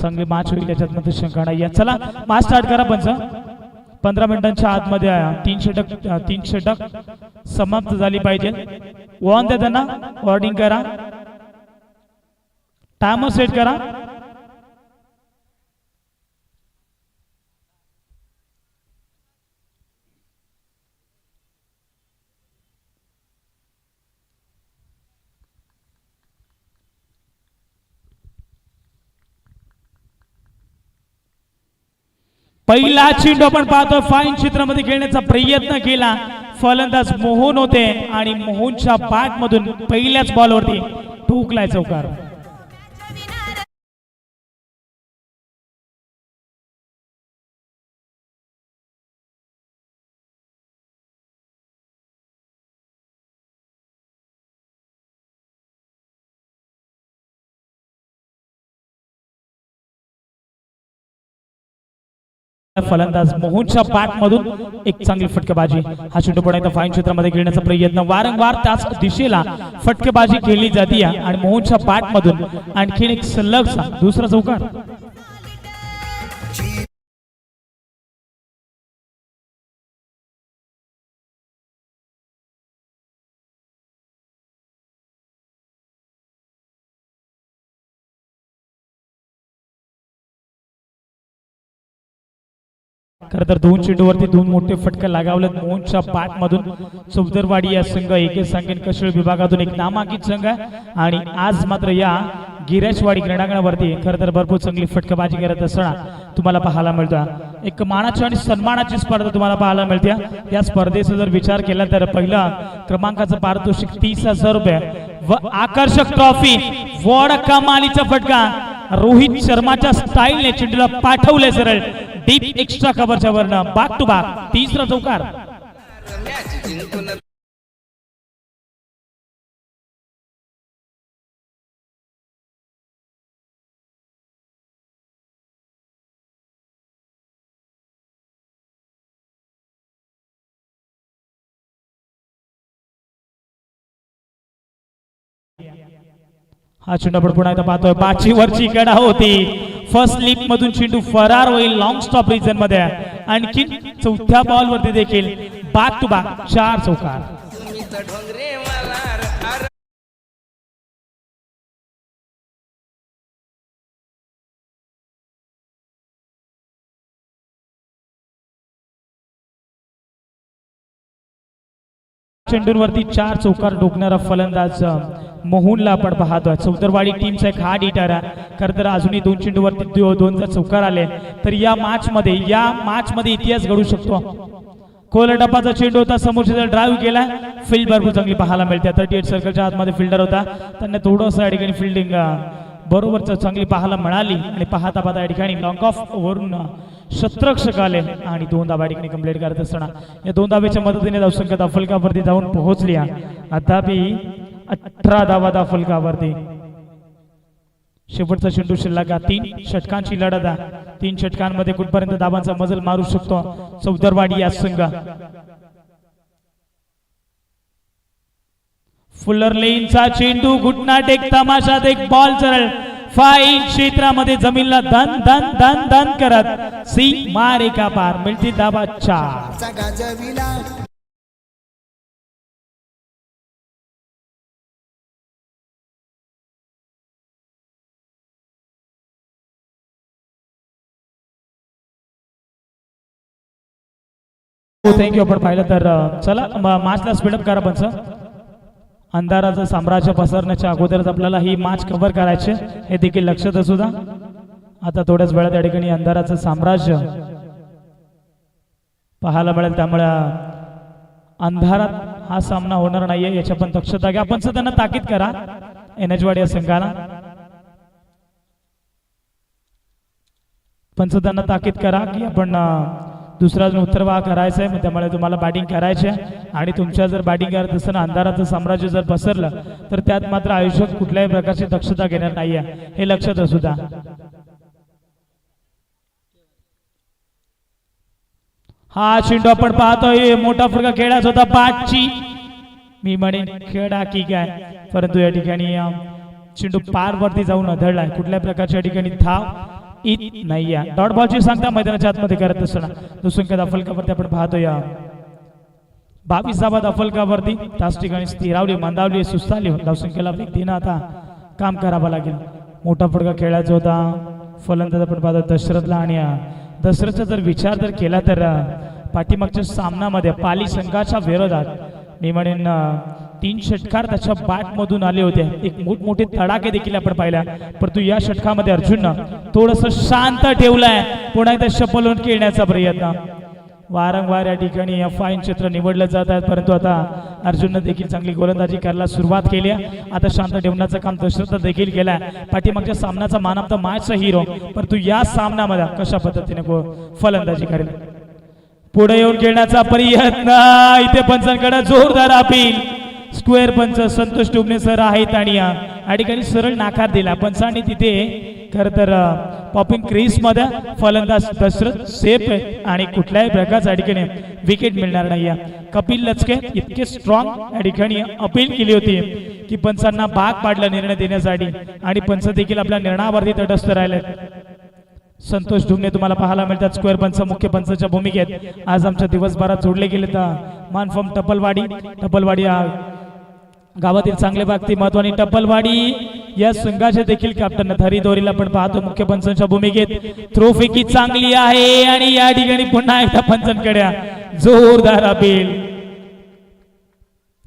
चांगली मॅच होईल त्याच्यात मध्ये शंका नाही. या चला मॅच स्टार्ट करा पंच पंधरा मिनिटांच्या आतमध्ये आहे. तीन षटक तीन षटक समाप्त झाली पाहिजे. वॉन द्या त्यांना. वॉर्डिंग करा. टायमर सेट करा. पहिला चेंडू आपण पाहतो फाईन क्षेत्रामध्ये खेळण्याचा प्रयत्न केला. फलंदाज मोहन होते आणि मोहनच्या बॅट मधून पहिल्याच बॉलवरती ठोकलाय चौकार. फलंदाज मोहनच्या बॅट मधून एक चांगली फटकेबाजी. हा चेंडू एकदा फाईन क्षेत्रामध्ये खेळण्याचा प्रयत्न वारंवार त्याच दिशेला फटकेबाजी खेळली जाते आणि मोहनच्या बॅट मधून आणखीन एक सलगचा दुसरा चौकार. खर तर दोन चेंडूवरती दोन मोठे फटके लागावलेत. मोहनच्या बॅट मधून चौदरवाडी या संघ एके सांगेन कशळ विभागातून एक नामांकित संघ आहे. आणि आज मात्र या गिराशवाडी क्रीडांगणावरती खर तर भरपूर चांगली फटकेबाजी करत असताना तुम्हाला पाहायला मिळतो. एक मानाची आणि सन्मानाची स्पर्धा तुम्हाला पाहायला मिळते. या स्पर्धेचा जर विचार केला तर पहिला क्रमांकाचं पारितोषिक तीस हजार रुपये व आकर्षक ट्रॉफी वॉड कमालीचा फटका. रोहित शर्माच्या स्टाईलने चेंडूला पाठवले सरळ. डीप एक्स्ट्रा कव्हरच्या वरनं. बाग टू बाग तिसरा चौकार. हा चेंडू आपण पुन्हा एकदा पाहतोय. बाची वरची कडा होती. फर्स्ट लिप मधून चेंडू फरार होईल लॉंग स्टॉप रिजनमध्ये. आणखी चौथ्या बॉल वरती देखील बाग टू बाग चार चौकार. चेंडूंवरती चार चौकार डोकणारा फलंदाज मोहनला आपण पाहतोय चौदरवाडी टीमचा एक हा डिटर आहे. खरं तर अजूनही दोन चेंडूवरती दो- दोन जर चौकार आले. तर या मॅचमध्ये या मॅचमध्ये इतिहास घडू शकतो. कोल डपाचा चेंडू होता समोरच्या ड्राईव्ह केला फील्ड भरपूर चांगली पाहायला मिळते. थर्टी एट सर्कलच्या आतमध्ये फिल्डर होता. त्यांना थोडंसं या ठिकाणी फिल्डिंग बरोबर चांगली पाहायला मिळाली. आणि पाहता पाहता या ठिकाणी लॉंग ऑफ वरून शत्रक्षक आले. आणि दोन धाबा ठिकाणी कंप्लीट करत असताना. या दोन धाब्याच्या मदतीने धावसंख्या दाफलकावरती जाऊन पोहोचली आहे. अद्यापि अठरा धावा दाफलकावरती शेवटचा चेंडू शिल्लक तीन षटकांची लढत आहे. तीन षटकांमध्ये कुठपर्यंत धाबांचा मजल मारू शकतो? चौदरवाडी या संघ. फुलर लेनचा चेंडू घुटनाट एक तमाशात एक बॉल चरळ. फाईन क्षेत्रामध्ये जमीनला धन धन धन धन करत. सी मार एका पार मिळते धाबा चार. चा गाजविला थँक्यू आपण पाहिलं तर चला माचला स्पीडअप करा पण सर अंधाराचं साम्राज्य पसरण्याच्या अगोदरच आपल्याला ही माच कव्हर करायचे. हे देखील लक्षात असू द्या. आता थोड्याच वेळात त्या ठिकाणी अंधाराचं साम्राज्य पाहायला मिळेल. त्यामुळे अंधारात हा सामना होणार नाहीये याच्या पण दक्षता घ्या. आपण त्यांना ताकीद करा. एनएचवाडी या संघाला. पण त्यांना ताकीद करा की आपण दुसरा अजून उत्तर करायचा आहे मग त्यामुळे तुम्हाला बॅटिंग करायची आहे. आणि तुमच्या जर बॅटिंग करत असताना अंधाराचं साम्राज्य जर पसरलं तर त्यात मात्र आयुष्यात कुठल्याही प्रकारची दक्षता घेणार नाही आहे. हे लक्षात असू द्या. हा चेंडू आपण पाहतोय. मोठा फटका खेळायचा होता पाचची मी म्हणेन खेळा की काय. परंतु या ठिकाणी अं, चेंडू पार वरती जाऊन आढळलाय कुठल्या प्रकारच्या ठिकाणी थांब. इत नाही या डॉट बॉलची सांगता मैदानाच्या आतमध्ये करत असताना. दुसऱ्या फलकावरती आपण पाहतोया. बावीस धाबा दफलकावरती त्याच ठिकाणी स्थिरावली मंदावली सुस्ताली धावसंख्येला व्यक्तीनं आता काम करावं लागेल. मोठा फटका खेळायचा होता. फलंदाज आपण पाहतो दशरथला आणि अं, दशरथचा जर विचार जर केला तर पाठीमागच्या सामनामध्ये पाली संघाच्या विरोधात मी म्हणेन तीन षटकार त्याच्या बॅटमधून आले होते. एक मोठमोठे तडाखे देखील आपण पाहिल्या. परंतु या षटकामध्ये अर्जुननं थोडंसं शांत ठेवलंय. पुन्हा एकदा शपलून खेळण्याचा प्रयत्न. वारंवार या ठिकाणी एफ आय क्षेत्र निवडलं जात आहेत परंतु आता अर्जुननं देखील चांगली गोलंदाजी करायला सुरुवात केली आहे. आता शांत ठेवण्याचं काम दशरथ देखील केलं आहे पाठीमागच्या सामन्याचा मान ऑफ द मॅचचा हिरो परंतु या सामन्यामध्ये कशा पद्धतीने फलंदाजी करेल? पुढे येऊन खेळण्याचा प्रयत्न. इथे पंचांकडे जोरदार अपील. स्क्वेअर पंच संतोष टुमने सर आहेत आणि या ठिकाणी सरळ नाकार दिला. पंचाने तिथे खरं तर पॉपिंग क्रीजमध्ये फलंदाज दशरथ सेफ आहे आणि कुठल्याही प्रकारच्या ठिकाणी विकेट मिळणार नाही. या कपिल लचके इतके स्ट्रॉंग या ठिकाणी अपील केली होती की पंचांना भाग पाडला निर्णय देण्यासाठी आणि पंच देखील आपल्या निर्णयावरती तटस्थ राहिले. संतोष ढुंगणे तुम्हाला पाहायला मिळतात. स्क्वेअर पंच मुख्य पंचाच्या भूमिकेत. आज आमच्या दिवसभरात जोडले गेले तर मानफॉर्म टपलवाडी. टपलवाडी गावातील चांगले व्यक्ती महत्वानी टप्पलवाडी या संघाचे देखील कॅप्टन हरी दोरीला पण पाहतो. मुख्य पंचांच्या भूमिकेत थ्रो फेकी चांगली आहे. आणि या ठिकाणी पुन्हा एकदा पंचांकड्या जोरदार appeal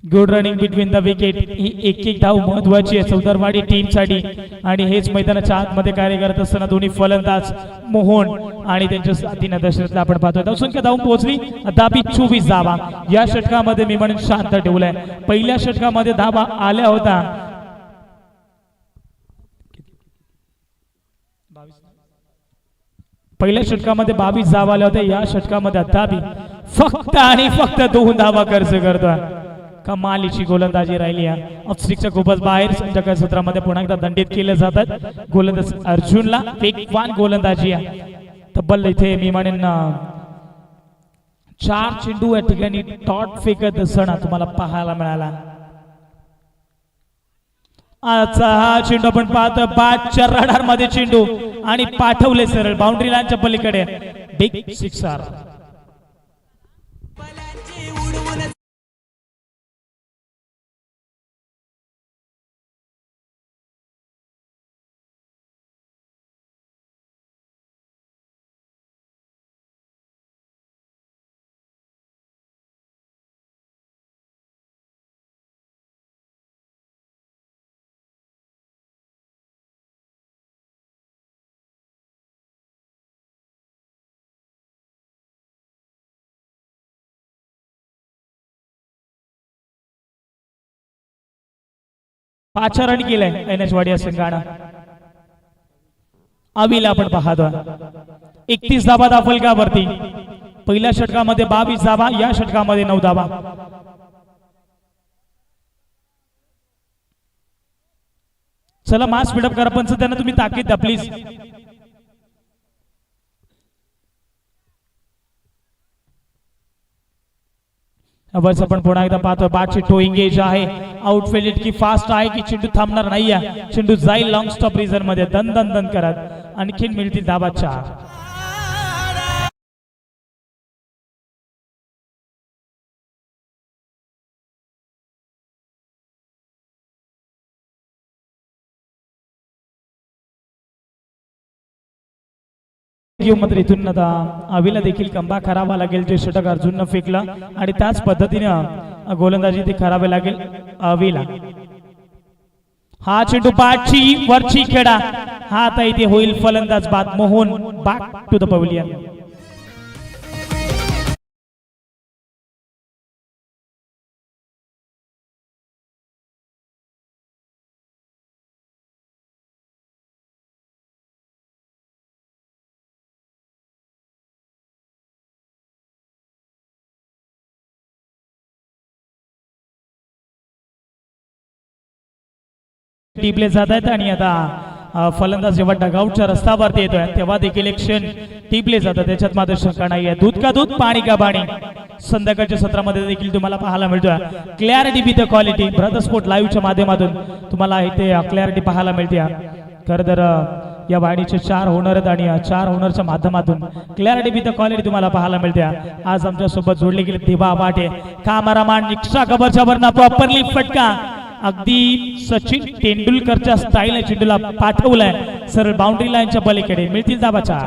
good running between the wicket ही एक एक धाव महत्वाची आहे. चौदारवाडी टीमसाठी आणि हेच मैदानाच्या आतमध्ये कार्य करत असताना दोन्ही फलंदाज मोहन आणि त्यांच्या साथीनं दशरथला आपण पाहतोय. धावसंख्या धावून पोहोचली. दाबी चोवीस धावा. या षटकामध्ये मी म्हणून शांत ठेवलाय. पहिल्या षटकामध्ये धावा आल्या होता पहिल्या षटकामध्ये बावीस धावा आल्या होत्या. या षटकामध्ये दाबी. फक्त आणि फक्त दोन धावा खर्च करतोय. कमालीची गोलंदाजी राहिली आहे. ऑफस्टिकच्या खूपच बाहेर संघटक सूत्रामध्ये पुन्हा एकदा दंडित केले जातात. गोलंदाज अर्जुनला वेगवान गोलंदाजी आहे. तब्बल इथे मी म्हणेन चार चेंडू या ठिकाणी टॉट फेकत असताना तुम्हाला पाहायला मिळाला. आजचा हा चेंडू आपण पाहतो पाचच्या रडारमध्ये चेंडू आणि पाठवले सरळ. बाउंड्री लाईनच्या पलीकडे. बिग सिक्सर पाचा रन केलंय एन एच वाडिया संघानं अविला आपण पाहतो एकतीस धाबा दाखल का वरती? पहिल्या षटकामध्ये बावीस धाबा या षटकामध्ये नऊ धाबा. चला मास स्पीडअप करा पण त्यांना तुम्ही ताकीद द्या प्लीज बस आपण पुन्हा एकदा पाहतोय. बाटची टो इंगेज आहे. आउटफिल्ड इतकी फास्ट आहे की चेंडू थांबणार नाहीये. चेंडू जाईल लॉंग स्टॉप रिझनमध्ये. दन दन दन करत. आणखीन मिळतील दाबा चार. मध्ये इथून आता अविला देखील कंबा करावा लागेल जे षटक अर्जुननं फेकलं. आणि त्याच पद्धतीनं गोलंदाजी ते करावी लागेल अविला हा चेंडू पाठची वरची खेळा. हा आता इथे होईल फलंदाज बाद. Mohan back to the pavilion टिपले जात आहेत आणि आता फलंदाज जेव्हा डगाऊटच्या रस्त्यावरती येतोय तेव्हा देखील एक क्षण टिपले जातात. त्याच्यात मात्र शंका नाही आहे दूध का दूध पाणी का पाणी? संध्याकाळच्या सत्रामध्ये देखील तुम्हाला पाहायला मिळतोय. Clarity with the quality brother sport लाईव्हच्या माध्यमातून तुम्हाला इथे क्लॅरिटी पाहायला मिळते. खरं तर या वाढीचे चार होणार आहेत आणि चार होणारच्या माध्यमातून क्लॅरिटी विथ द क्वालिटी तुम्हाला पाहायला मिळते. आज आमच्यासोबत जोडले गेले दिवा बाटे कामारामान निक्षा खबरच्या वरना प्रॉपरली फटका. अगदी सचिन तेंडुलकरच्या स्टाईलने चेंडूला पाठवलाय. सरळ बाउंड्री लाईनच्या पलीकडे. मिळतील दाबाचा.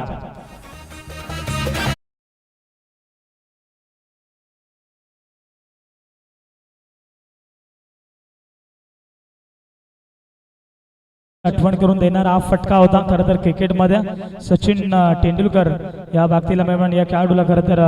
आठवण करून देणारा हा फटका होता खरं तर क्रिकेटमध्ये सचिन तेंडुलकर या बाबतीला मेहमान या खेळाडूला खरं तर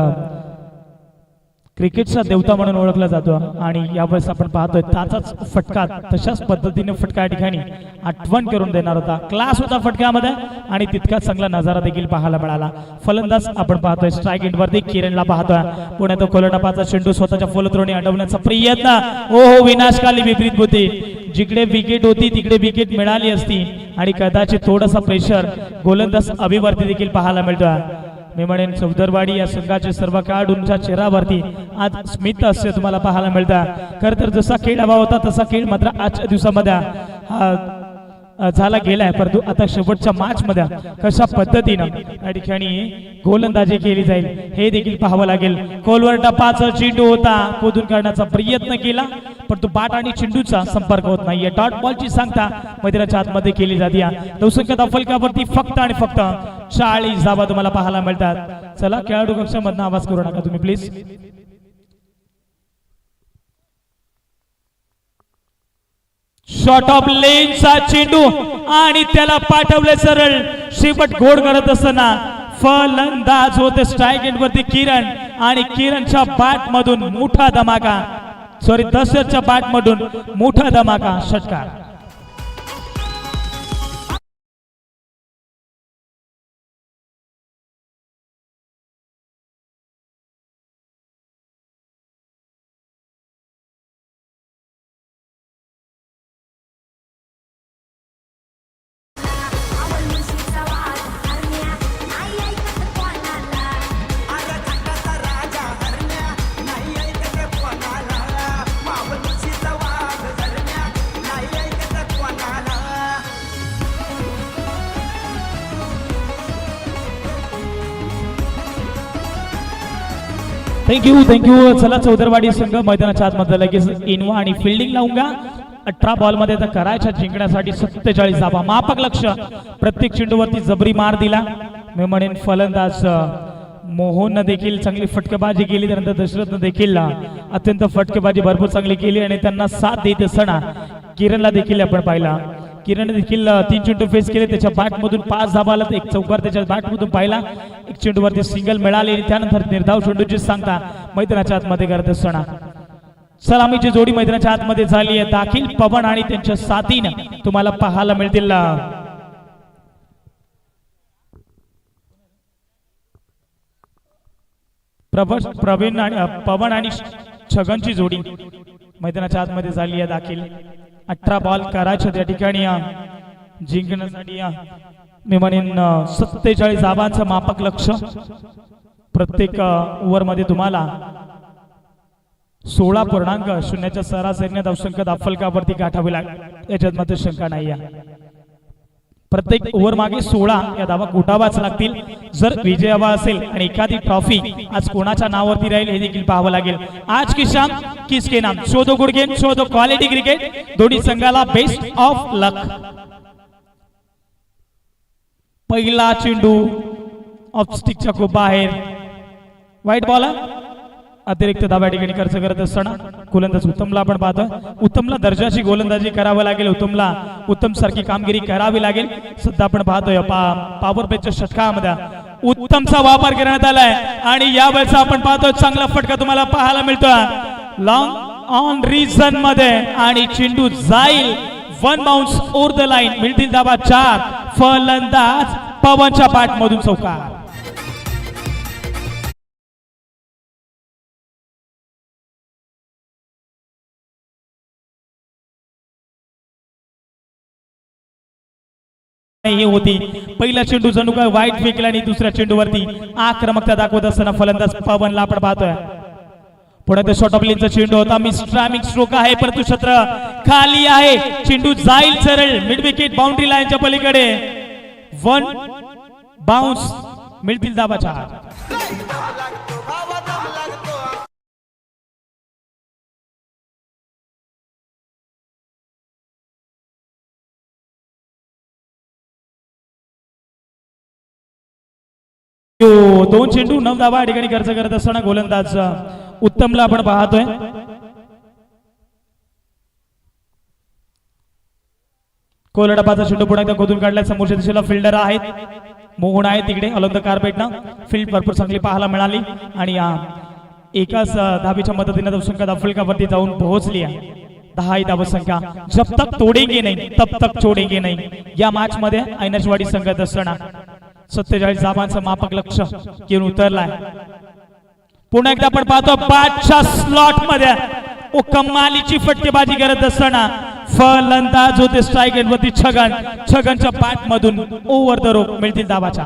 क्रिकेटचा देवता म्हणून ओळखला जातो. आणि यावेळेस आपण पाहतोय त्याचाच फटका तशाच पद्धतीने फटका या ठिकाणी आठवण करून देणार होता. क्लास होता फटक्यामध्ये आणि तितकाच चांगला नजारा देखील पाहायला मिळाला. फलंदाज आपण पाहतोय स्ट्राईक एंडवरती किरणला पाहतोय. पुण्यात कोलटापाचा चेंडू स्वतःच्या फलत्रोणी अडवण्याचा प्रयत्न. ओ हो विनाशकाली विपरीत बुद्धी. जिकडे विकेट होती तिकडे विकेट मिळाली असती. आणि कदाचित थोडासा प्रेशर गोलंदाज अभिवरती देखील पाहायला मिळतोय. मी म्हणेन चौदरवाडी या संघाचे सर्व खेळाडूंच्या चेहऱ्यावरती आज स्मित असे तुम्हाला पाहायला मिळतं. खरं तर जसा खेळ हवा होता तसा खेळ मात्र आजच्या दिवसामध्ये हा, झाला गेलाय परंतु आता शेवटच्या मॅच मध्ये कशा पद्धतीनं या ठिकाणी गोलंदाजी केली जाईल हे देखील पाहावं लागेल. खोलवर टपाचा चेंडू होता कोदून काढण्याचा प्रयत्न केला परंतु बाट आणि चेंडूचा संपर्क होत नाहीये डॉट बॉलची सांगता मैदानाच्या आतमध्ये केली जाते. नवसंख्या फलकावरती फक्त आणि फक्त चाळीस धावा तुम्हाला पाहायला मिळतात. चला खेळाडू कक्षामधनं आवाज करू नका तुम्ही प्लीज शॉर्ट ऑफ लेनचा चेंडू आणि त्याला पाठवले सरळ. शेवट गोड करत असताना फलंदाज होते स्ट्राईक एंड वरती किरण आणि किरणच्या बॅट मधून मोठा धमाका. सॉरी दशरथच्या बॅट मधून मोठा धमाका षटकार. Thank you thank you. चला चौदरवाडी संघ मैदानाच्या आतमध्ये लगेच इनवा आणि फिल्डिंग लावून अठरा बॉलमध्ये करायच्या जिंकण्यासाठी सत्तेचाळीस धाबा मापक लक्ष. प्रत्येक चेंडूवरती जबरी मार दिला. मी म्हणेन फलंदाज मोहन मोहननं देखील चांगली फटकेबाजी केली त्यानंतर दशरथनं देखील अत्यंत फटकेबाजी भरपूर चांगली केली आणि त्यांना साथ देत असताना किरणला देखील आपण पाहिला. किरण देखील तीन चेंडू फेस केले. त्याच्या बॅट मधून पाच धावा आला एक चौकार त्याच्या बॅट मधून पाहिला. एक चेंडूवरती सिंगल मिळाले आणि त्यानंतर निर्धाव चेंडूची सांगता मैदानाच्या आतमध्ये करत असताना सलामीची जोडी मैदानाच्या आतमध्ये झाली आहे. दाखील पवन आणि त्यांच्या साथीनं तुम्हाला पाहायला मिळतील प्रभस प्रवीण आणि पवन आणि छगनची जोडी मैदानाच्या आतमध्ये झाली आहे दाखील. अठरा बॉल करायचे त्या ठिकाणी जिंकण्यासाठी मी म्हणेन सत्तेचाळीस धावांचं मापक लक्ष प्रत्येक ओव्हरमध्ये तुम्हाला. सोळा पूर्णांक शून्याच्या सरासरीने धावसंख्या दाफलकावरती गाठावी लागेल याच्यात मात्र शंका नाही आहे प्रत्येक ओव्हर मागे सोळा या धावा कुठावाच लागतील. जर विजय हवा असेल आणि एखादी ट्रॉफी आज कोणाच्या नावावरती राहील हे देखील पाहावं लागेल. आज की शाम किसके नाम? शोधो गुड गेम शोधो क्वालिटी क्रिकेट दोन्ही संघाला बेस्ट ऑफ लक पहिला चेंडू ऑफ स्टिकच्या खूप बाहेर. वाईट बॉलर अतिरिक्त धावा ठिकाणी खर्च करत असताना गोलंदाज उत्तमला आपण पाहतो. उत्तमला दर्जाची गोलंदाजी करावं लागेल. उत्तमला उत्तम सारखी कामगिरी करावी लागेल. सध्या आपण पाहतोय पॉवर पेचच्या षटकामध्ये. उत्तमचा वापर करण्यात आलाय. आणि या वेळेचा आपण पाहतोय चांगला फटका तुम्हाला पाहायला मिळतोय. लॉंग ऑन रिझनमध्ये आणि चेंडू जाईल. One bounce or the line मिळतील धाबा चार. फलंदाज पवनच्या पाठ मधून चौकार. हे होती. पहिला चेंडू जणू काय वाईट फेकला आणि दुसऱ्या चेंडूवरती आक्रमकता दाखवत असताना फलंदाज पवनला आपण पाहतोय. पुढे शॉर्ट ऑफ लेनचा चेंडू होता. मिस्ट्रामिक स्ट्रोक आहे परंतु छत्र खाली आहे. चेंडू जाईल सरळ. मिड विकेट बाउंड्री लाईनच्या पलीकडे. वन बाउन्स मिळतील दाबाच्या दोन चेंडू नऊ धावा या ठिकाणी खर्च करत असताना गोलंदाज उत्तमला आपण पाहतोय. कोलडपाचा चेंडू पुन्हा एकदा खोदून काढलाय. समोरच्या दिशेला फिल्डर आहेत. मोहन आहे तिकडे अलंग कार्पेटना फील्ड भरपूर चांगली पाहायला मिळाली. आणि आ, एकाच धाबीच्या मदतीने धावसंख्या धाफलकावरती जाऊन पोहोचली आहे. दहा ही धावसंख्या जब तक तोडेंगे नाही. तब तक छोडेंगे नाही. या मॅच मध्ये ऐनशवाडी संघात असताना सत्तेचाळीस धावांचं मापक लक्ष घेऊन उतरलाय. पुन्हा एकदा आपण पाहतो पाचच्या स्लॉटमध्ये. ओ कमालीची फटकेबाजी करत असताना फलंदाज होते स्ट्राईक वरती छगन. छगनच्या पाठ मधून ओव्हर द रोप मिळतील दाबाच्या.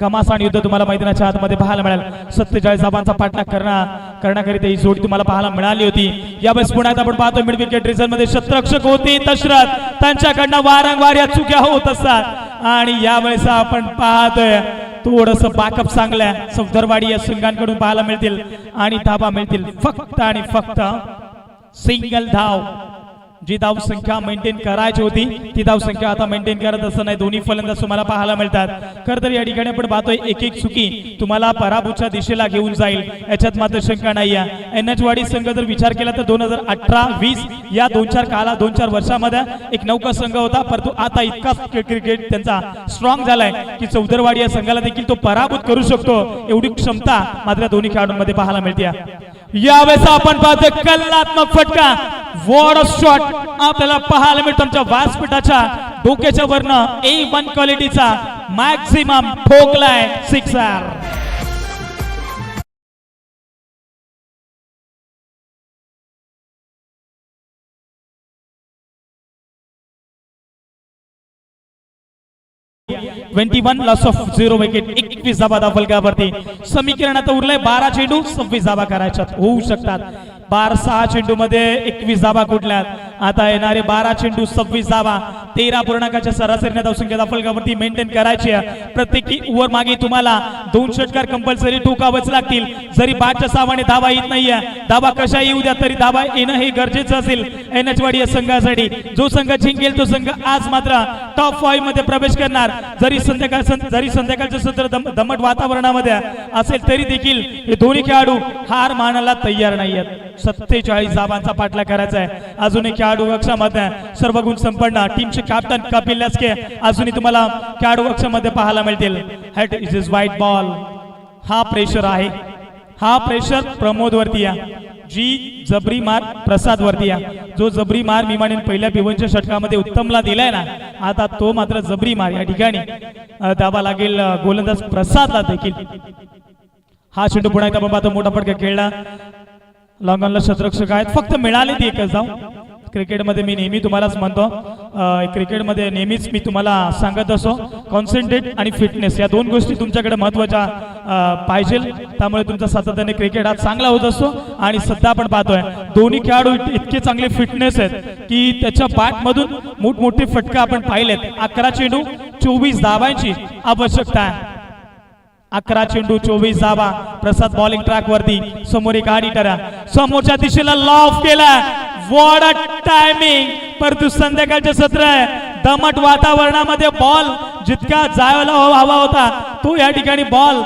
घमासान युद्ध तुम्हाला मैदानाच्या आतमध्ये पाहायला मिळाल. सत्तेचाळीस धाबांचा पाठलाग करणार करण्याकरिता ही जोडी तुम्हाला पाहायला मिळाली होती. यावेळेस पुण्यात आपण पाहतो मिड विकेट रिझनमध्ये शतरक्षक होते दशरथ. त्यांच्याकडनं वारंवार या चुक्या होत असतात. आणि यावेळेस आपण पाहतोय थोडस बाकअप चांगल्या. सफदरवाडी या सिंगांकडून पाहायला मिळतील आणि धाबा मिळतील. फक्त आणि फक्त सिंगल धाव. जी धाव संख्या मेंटेन करायची होती ती धाव संख्या आता मेंटेन करत असं नाही. दोन्ही फलंदाज तुम्हाला पाहायला मिळतात. खर तर या ठिकाणी आपण पाहतोय एक एक चुकी तुम्हाला पराभूच्या दिशेला घेऊन जाईल. याच्यात मात्र शंका नाही आहे. एन एच वाडी संघ जर विचार केला तर दोन हजार अठरा वीस या दोन चार काला दोन चार वर्षामध्ये एक नौका संघ होता. परंतु आता इतका क्रिकेट त्यांचा स्ट्रॉंग झालाय की चौधरवाडी या संघाला देखील तो पराभूत करू शकतो. एवढी क्षमता मात्र दोन्ही खेळाडूंमध्ये पाहायला मिळते. यावेळेस आपण पाहतोय कल्लात्मक फटका. वॉर शॉट आपल्याला पाहायला मिळतो आमच्या व्यासपीठाच्या डोक्याच्या वरनं ए वन क्वालिटीचा maximum ठोकलाय sixer twenty one loss of zero wicket एकवीस धाबा दाफलकावरती समीकरण आता उरलंय बारा चेंडू सव्वीस धाबा करायच्यात. होऊ शकतात. बारा सहा चेंडू मध्ये एकवीस धाबा कुठल्यात? आता येणारे बारा चेंडू सव्वीस धाबा तेरा पूर्णांकाच्या सरासरीने धावसंख्या दाफलकावरती मेंटेन करायची आहे. प्रत्येकी ओव्हर मागे तुम्हाला दोन षटकार कंपल्सरी ठोकावच लागतील. जरी बादच्या सावाने धावा येत नाहीये धावा कशा येऊ द्या तरी धावा येणं हे गरजेचं असेल. एन एच या संघासाठी. जो संघ जिंकेल तो संघ आज मात्र टॉप फाईव्हमध्ये प्रवेश करणार. जरी संध्याकाळ जरी संध्याकाळचं सत्र दमट वातावरणामध्ये असेल तरी देखील हे दोन्ही खेळाडू हार मानायला तयार नाही आहेत सत्तेचाळीस धावांचा पाठला करायचा आहे. अजूनही खेळाडू कक्षामध्ये सर्व गुण संपन्न. टीमचे कॅप्टन कपिल लसके. अजूनही तुम्हाला खेळाडू कक्षामध्ये पाहायला मिळतील. What is is wide ball हा प्रेशर आहे. हा प्रेशर प्रमोद वरती या. जी जबरी मार प्रसाद वरती या. जो जबरी मार मिमाने पहिल्या पिवनच्या षटकामध्ये उत्तमला दिलाय ना आता तो मात्र जबरी मार या ठिकाणी. दाबा लागेल गोलंदाज प्रसादला देखील. हा चेंडू पुन्हा एकदा आपण पाहतो मोठा फटका खेळला. लॉंगॉनला शतरक्षक आहेत. फक्त मिळाले ती एकच धाव क्रिकेटमध्ये मी नेहमी तुम्हालाच म्हणतो क्रिकेटमध्ये नेहमीच मी तुम्हाला सांगत असो कॉन्सन्ट्रेट आणि फिटनेस या दोन गोष्टी तुमच्याकडे महत्त्वाच्या पाहिजे त्यामुळे तुमचा सातत्याने क्रिकेट हा चांगला होत असतो आणि सध्या आपण पाहतोय दोन्ही खेळाडू इतके चांगले फिटनेस आहेत की त्याच्या बॅटमधून मोठमोठे फटका आपण पाहिलेत. अकरा चेंडू चोवीस धावांची आवश्यकता आहे. अकरा चेंडू चोवीस धावा प्रसाद बॉलिंग ट्रॅक वरती समोर एक आडी करा समोरच्या दिशेला लॉफ केला. वॉड अ टायमिंग परंतु संध्याकाळचे सत्र आहे दमट वातावरणामध्ये बॉल जितका जायला हवा होता तो या ठिकाणी बॉल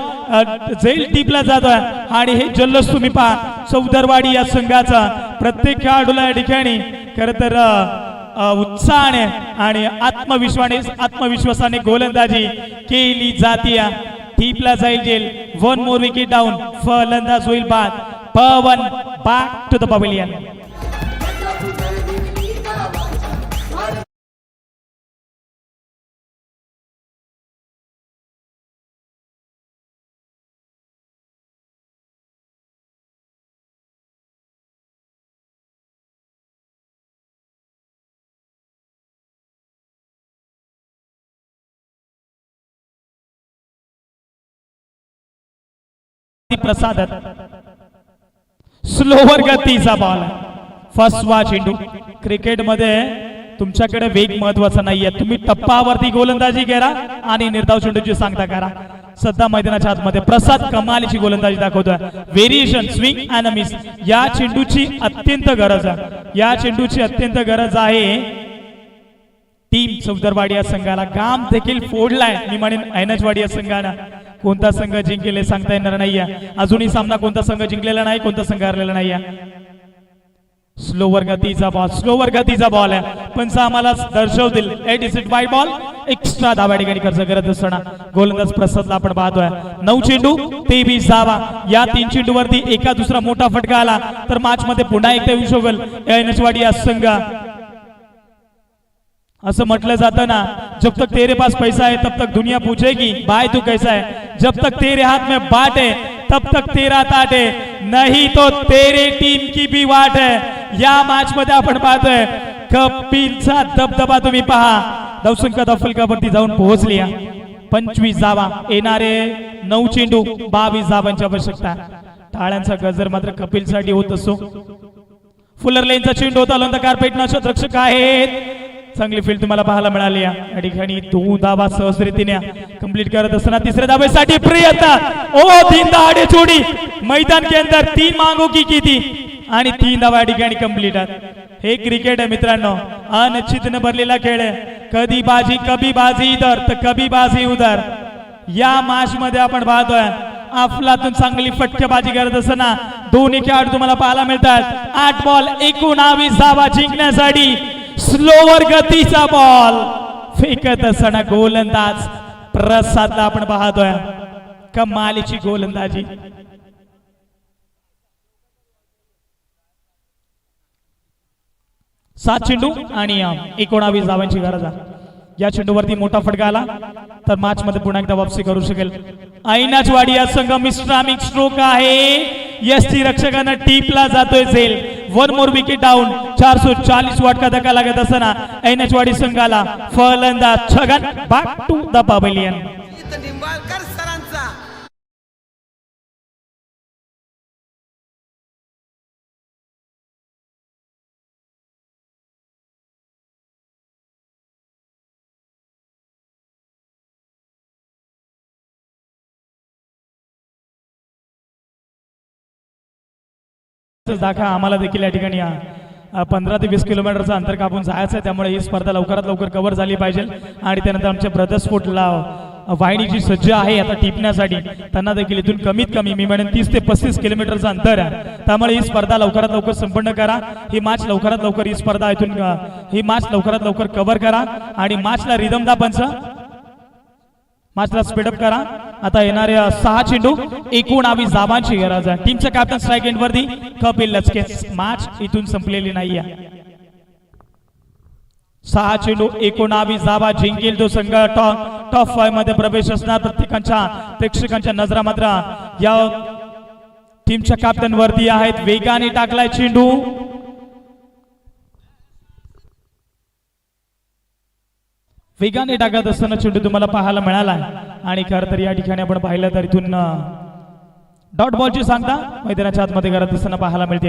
झेल टीपला जातोय. आणि हे जल्लोष तुम्ही पहा. चौदरवाडी या संघाचा प्रत्येक खेळाडूला या ठिकाणी खर तर उत्साहाने आणि आत्मविश्वाने आत्मविश्वासाने गोलंदाजी केली जाते टीपला जाईल gel. One more wicket down. फलंदाज होईल बाद. Pavan back to the pavilion प्रसादत slower गतीचा बॉल फर्स्ट वा चेंडू क्रिकेटमध्ये तुमच्याकडे वेग महत्त्वाचा नाहीये. तुम्ही टप्पावरती गोलंदाजी करा आणि निर्धाव चेंडूची सांगता करा. सध्या मैदानाच्या आतमध्ये प्रसाद कमालीची गोलंदाजी दाखवतोय. व्हेरिएशन स्विंग अँड मिस या चेंडूची अत्यंत गरज आहे. या चेंडूची अत्यंत गरज आहे टीम चौदरवाडी या संघाला. काम देखील फोडलाय. मी म्हणेन ऐनजवाडी या संघाला कोणता संघ जिंकेल हे सांगता येणार नाहीये. अजूनही सामना कोणता संघ जिंकलेला नाही कोणता संघ हरलेला नाहीये. स्लोवर गतीचा बॉल स्लोवर गतीचा बॉल आहे. पण आम्हाला दर्शवतील. What is it wide ball extra धावा ठिकाणी खर्च करत असताना. गोलंदाज प्रसादला आपण पाहतोय. नऊ चेंडू तेवीस धावा. या तीन चेंडूवरती एका दुसरा मोठा फटका आला. तर मॅच मध्ये पुन्हा एकदा येऊ शकेल ऐनजवाडी या संघ. असं म्हटलं जातं ना जब तक तेरे पास पैसा है तब तक दुनिया पूछेगी बाय तू कैसा है? जब तक तेरे हाथ में बाट है तब तक तेरा ताट है। नहीं तो तेरे टीम की भी वाट है। या मॅच मध्ये आपण पाहतोय कपिलचा दबदबा तुम्ही पहा. दवसंका दफलकावरती जाऊन पोहोचली पंचवीस जावा. येणारे नऊ चेंडू बावीस जावांची आवश्यकता. टाळ्यांचा गजर मात्र कपिलसाठी होत असो. फुलर लेनचा चेंडू होता लंद कार्पेट रक्षक आहेत. चांगली फील्ड तुम्हाला पाहायला मिळाली या ठिकाणी दोन धावा सहजरितीने कंप्लीट करत असताना तिसऱ्या धावेसाठी प्रियता ओ तीन दहाडे छोडी मैदान के अंदर तीन मागो की किती आणि तीन धावा या ठिकाणी कंप्लीट आहेत. हे क्रिकेट आहे मित्रांनो. अनिश्चितने भरलेला खेळ आहे. कधी बाजी कभी बाजी इधर तर कभी बाजी उधर. या मॅच मध्ये आपण पाहतोय अफलातून चांगली फटकेबाजी करत असताना दोन्ही खेळाडू तुम्हाला पाहायला मिळतात. आठ बॉल एकोणावीस धावा जिंकण्यासाठी. स्लोवर गतीचा बॉल फेकत असताना गोलंदाज. प्रसादला आपण पाहतोय. कमालीची गोलंदाजी. सात चेंडू आणि एकोणावीस धावांची गरज आहे. या चेंडूवरती मोठा फटका आला तर मॅच मध्ये पुन्हा एकदा वापसी करू शकेल. ऐनाचवाडी या संघ मिस्ट्रामिक स्ट्रोक आहे. एस टी रक्षकांना टीपला जातोय झेल. वन मोर विकेट डाऊन चारशे चाळीस वाटका धक्का लागत असताना ऐनाचवाडी संघाला फलंदाज Chhagan back to the pavilion दाखवा आम्हाला देखील या ठिकाणी पंधरा ते वीस किलोमीटरचं अंतर कापून जायचं आहे त्यामुळे ही स्पर्धा लवकरात लवकर कव्हर झाली पाहिजे. आणि त्यानंतर आमच्या ब्रदर्स स्पोर्टला वाहिनी जी सज्ज आहे आता टिपण्यासाठी त्यांना देखील इथून कमीत कमी मी म्हणेन तीस ते पस्तीस किलोमीटरचं अंतर आहे. त्यामुळे ही स्पर्धा लवकरात लवकर संपन्न करा. ही मॅच लवकरात लवकर ही स्पर्धा इथून ही मॅच लवकरात लवकर कव्हर करा. आणि मॅचला रिदम दाबांचं मॅचला स्पीडअप करा. आता येणाऱ्या सहा चेंडू एकोणावीस धावांची गरज आहे. टीमचा कॅप्टन स्ट्राईक एंड वरती कपिल लचके मॅच इथून संपलेली नाहीये. सहा चेंडू एकोणावीस धावा जिंकेल तो संघ. टॉप टॉप फायमध्ये प्रवेश असणार प्रत्येकांच्या प्रेक्षकांच्या नजरा मात्र या टीमच्या कॅप्टन वरती आहेत वेगाने टाकलाय चेंडू. वेगाने टाकत असताना चेंडू तुम्हाला पाहायला मिळाला. आणि खरं तर या ठिकाणी आपण पाहिलं तर इथून डॉट बॉलची सांगता. मैदानाच्या आतमध्ये करत असताना पाहायला मिळते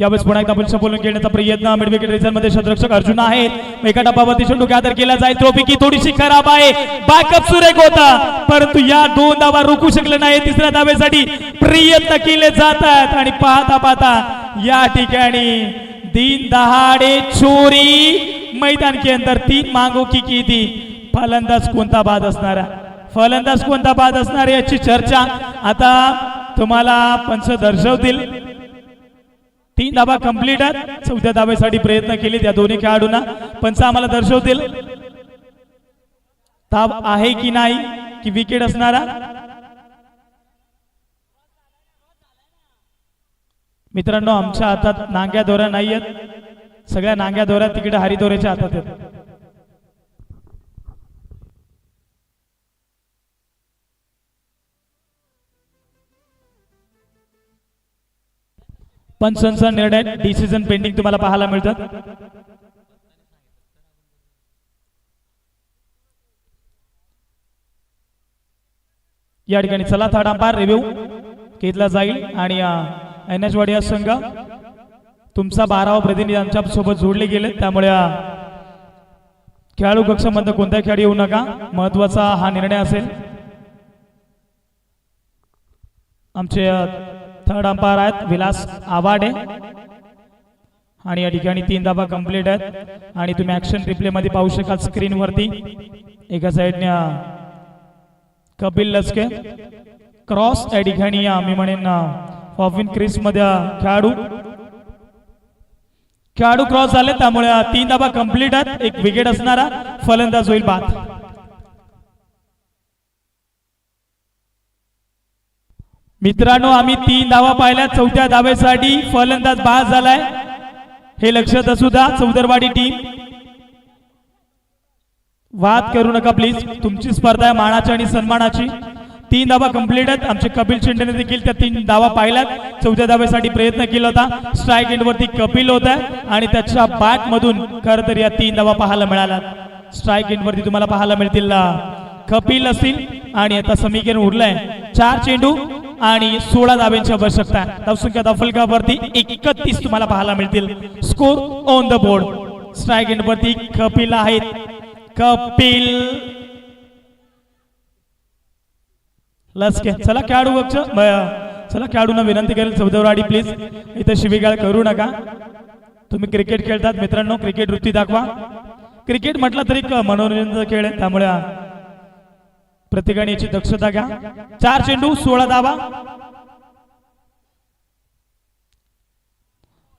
यावेळेस पुन्हा एकदा आपण बोलून घेण्याचा प्रयत्न. मिड विकेटमध्ये शतरक्षक अर्जुन आहेत. एका टप्प्यावरती चेंडू गॅदर केला जाईल. त्रोपिकी थोडीशी खराब आहे. बॅकअप सुरेख होता. परंतु या दोन धावा रोखू शकले नाही तिसऱ्या धावेसाठी प्रयत्न केले जातात. आणि पाहता पाहता या ठिकाणी दिन दहाडे चोरी मैदान के अंदर तीन मांगो की किती फलंदाज कोणता बाद असणारा? फलंदाज कोणता बाद असणार याची चर्चा. आता तुम्हाला पंच दर्शवतील. तीन धाबा कंप्लीट आहेत. चौथ्या धाब्यासाठी प्रयत्न केले त्या दोन्ही खेळाडूंना. पंच आम्हाला दर्शवतील. धाब आहे की नाही? की विकेट असणारा? मित्रांनो आमच्या हातात नांग्या दोऱ्या नाही आहेत सगळ्या नांग्या दोऱ्या तिकडे हरिदोऱ्याच्या हातात आहेत. पंचांचा निर्णय डिसिजन पेंडिंग तुम्हाला पाहायला मिळतात या ठिकाणी चला थर्ड अंपायर रिव्ह्यू घेतला जाईल आणि एन एच वाडिया संघ. तुमचा बारावा प्रतिनिधी आमच्यासोबत जोडले गेले. त्यामुळे खेळाडू कक्षामध्ये कोणत्या खेळाडू येऊ नका. महत्त्वाचा हा निर्णय असेल. आमचे थर्ड अंपायर आहेत विलास आवाडे. आणि या ठिकाणी तीन धाबा कंप्लीट आहेत. आणि तुम्ही ऍक्शन रिप्ले मध्ये पाहू शकाल स्क्रीनवरती एका साईडने कपिल लचके. क्रॉस या ठिकाणी अ, मी म्हणेन ऑफिन क्रिसमध्ये खेळाडू. खेळाडू क्रॉस झाले त्यामुळे तीन धाबा कंप्लीट आहेत. एक विकेट असणारा फलंदाज होईल बाद. मित्रांनो आम्ही तीन धावा पाहिल्या. चौथ्या धावेसाठी फलंदाज बाद झालाय. हे लक्षात असू द्या चौदरवाडी टीम वाद करू नका प्लीज तुमची स्पर्धा आहे मानाची आणि सन्मानाची. तीन धावा कंप्लीट आहेत. आमचे कपिल शिंदेने देखील त्या तीन धावा पाहिल्यात. चौथ्या धाव्यासाठी प्रयत्न केला होता. स्ट्राईक एंड वरती कपिल होता. आणि त्याच्या बॅट मधून खर तर या तीन धावा पाहायला मिळाल्या. स्ट्राईक एंड वरती तुम्हाला पाहायला मिळतील कपिल असतील आणि आता समीकरण उरलंय. चार चेंडू आणि सोळा धाव्यांची आवश्यकता आहे. धावसंख्या दफलकावरती एकतीस तुम्हाला पाहायला मिळतील. Score on the board strike end वरती कपिल आहेत. कपिल लस लसके चला खेळाडू पक्ष चला खेळाडूंना विनंती करेल चौदवराडी प्लीज इथं शिवीगाळ करू नका. तुम्ही क्रिकेट खेळतात मित्रांनो क्रिकेट वृत्ती दाखवा. क्रिकेट म्हटलं तरी मनोरंजनचा खेळ आहे. त्यामुळे प्रत्येकाने याची दक्षता घ्या. चार चेंडू सोळा धावा.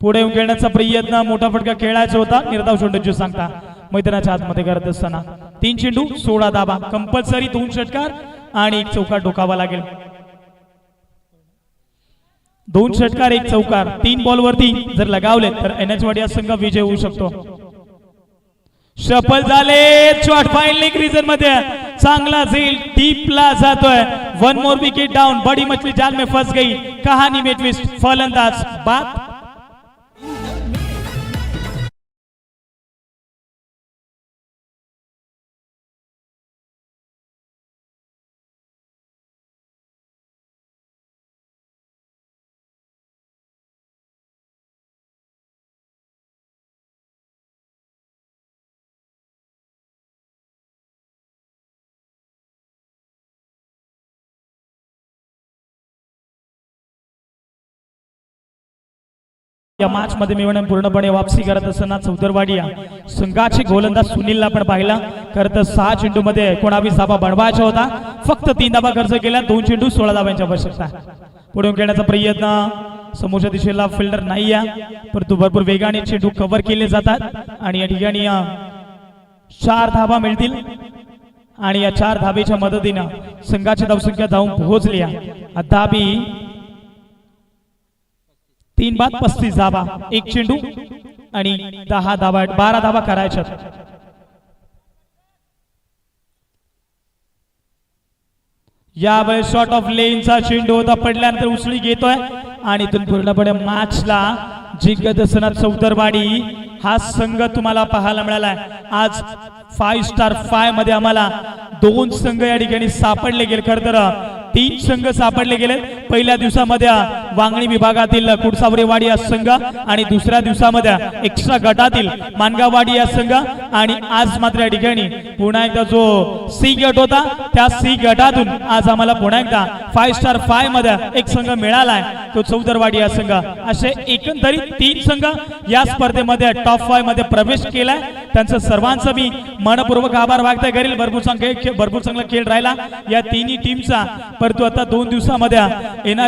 पुढे येऊन खेळण्याचा प्रयत्न. मोठा फटका खेळायचा होता. निर्धाव चेंडूची सांगता. मैदानाच्या आतमध्ये करत असताना. तीन चेंडू सोळा धावा. कंपल्सरी दोन षटकार. आणि एक चौकार डोकावा लागेल. दोन षटकार एक चौकार. तीन बॉल वरती जर लगावले तर एन एच वाडिया संघ विजय होऊ शकतो. सफल झाले शॉट फायनलिंग रिझनमध्ये. चांगला झेल डीपला जातोय. वन मोर विकेट डाऊन बडी मछली जाल में फस गई. कहानी में ट्विस्ट फलंदाज बात या मॅच मध्ये मी पूर्णपणे वापसी करत असताना चौदरवाडी या संघाचे गोलंदाज सुनीलला पण पाहिला. खरं तर सहा चेंडू मध्ये एकोणावीस धाबा बनवायचा होता. फक्त तीन धाबा खर्च केला दोन चेंडू सोळा धाब्यांच्या आवश्यकता. पुढे खेळण्याचा प्रयत्न समोरच्या दिशेला फिल्डर नाही आहे परंतु भरपूर वेगाने चेंडू कव्हर केले जातात. आणि या ठिकाणी चार धाबा मिळतील. आणि या चार धाबेच्या मदतीनं संघाची धावसंख्या धावून पोहोचली आहे. धाबी तीन बाद पस्तीस धाबा एक चेंडू आणि दहा धाबा बारा धाबा करायच्या. यावेळेस शॉर्ट ऑफ लेनचा चेंडू होता. पडल्यानंतर उसळी घेतोय आणि इथून पूर्णपणे मॅचला जिंकत असणार चौतरवाडी. हा संघ तुम्हाला पाहायला मिळालाय. आज फाय स्टार फायमध्ये आम्हाला दोन संघ या ठिकाणी सापडले गेले. खर तर तीन संघ सापडले गेले. पहिल्या दिवसामध्ये वांगणी विभागातील कुडसावरेवाडी या संघ आणि दुसऱ्या दिवसामध्ये एक्स्ट्रा गटातील मानगाववाडी या संघ आणि आज मात्र या ठिकाणी पुन्हा एकदा जो सी गट होता त्या सी गटातून आज आम्हाला पुन्हा एकदा फाय स्टार फायमध्ये एक संघ मिळालाय. तो चौदरवाडी या संघ. असे एकंदरीत तीन संघ या स्पर्धेमध्ये टॉप फायमध्ये प्रवेश केलाय. त्यांचं सर्वांचं मी मनपूर्वक आभार व्यक्त करेल भरपूर चांगले भरपूर चांगला खेळ राहिला. या तिन्ही टीमचा परंतु आता दोन दिवसामध्ये येणाऱ्या